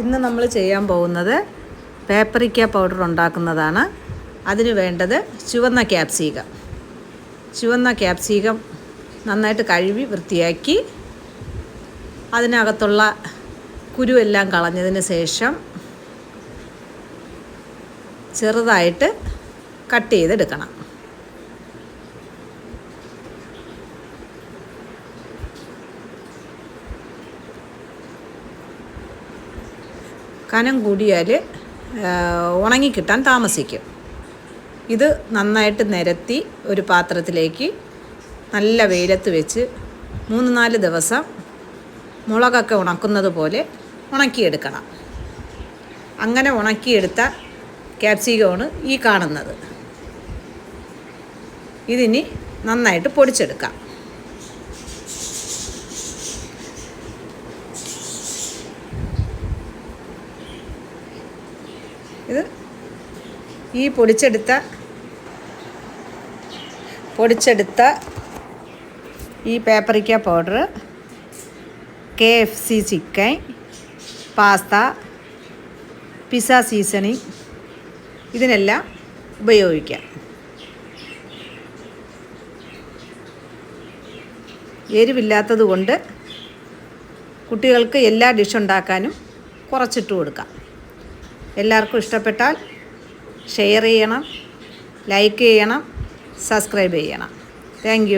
ഇന്ന് നമ്മൾ ചെയ്യാൻ പോകുന്നത് പേപ്പറിക്ക പൗഡർ ഉണ്ടാക്കുന്നതാണ്. അതിന് വേണ്ടത് ചുവന്ന ക്യാപ്സികം ചുവന്ന ക്യാപ്സികം നന്നായിട്ട് കഴുകി വൃത്തിയാക്കി അതിനകത്തുള്ള കുരുവെല്ലാം കളഞ്ഞതിന് ശേഷം ചെറുതായിട്ട് കട്ട് ചെയ്തെടുക്കണം. കനം കൂടിയാൽ ഉണങ്ങിക്കിട്ടാൻ താമസിക്കും. ഇത് നന്നായിട്ട് നിരത്തി ഒരു പാത്രത്തിലേക്ക് നല്ല വെയിലത്ത് വെച്ച് മൂന്ന് നാല് ദിവസം മുളകൊക്കെ ഉണക്കുന്നത് പോലെ ഉണക്കിയെടുക്കണം. അങ്ങനെ ഉണക്കിയെടുത്ത ക്യാപ്സിക്കമാണ് ഈ കാണുന്നത്. ഇതിനി നന്നായിട്ട് പൊടിച്ചെടുക്കാം. ഇത് ഈ പൊടിച്ചെടുത്ത പൊടിച്ചെടുത്ത ഈ paprika powder K F C chicken pasta pizza seasoning ഇതിനെല്ലാം ഉപയോഗിക്കാം. എരിവില്ലാത്തത് കൊണ്ട് കുട്ടികൾക്ക് എല്ലാ ഡിഷ് ഉണ്ടാക്കാനും കുറച്ചിട്ട് കൊടുക്കാം. എല്ലാവർക്കും ഇഷ്ടപ്പെട്ടാൽ ഷെയർ ചെയ്യണം ലൈക്ക് ചെയ്യണം സബ്സ്ക്രൈബ് ചെയ്യണം. താങ്ക്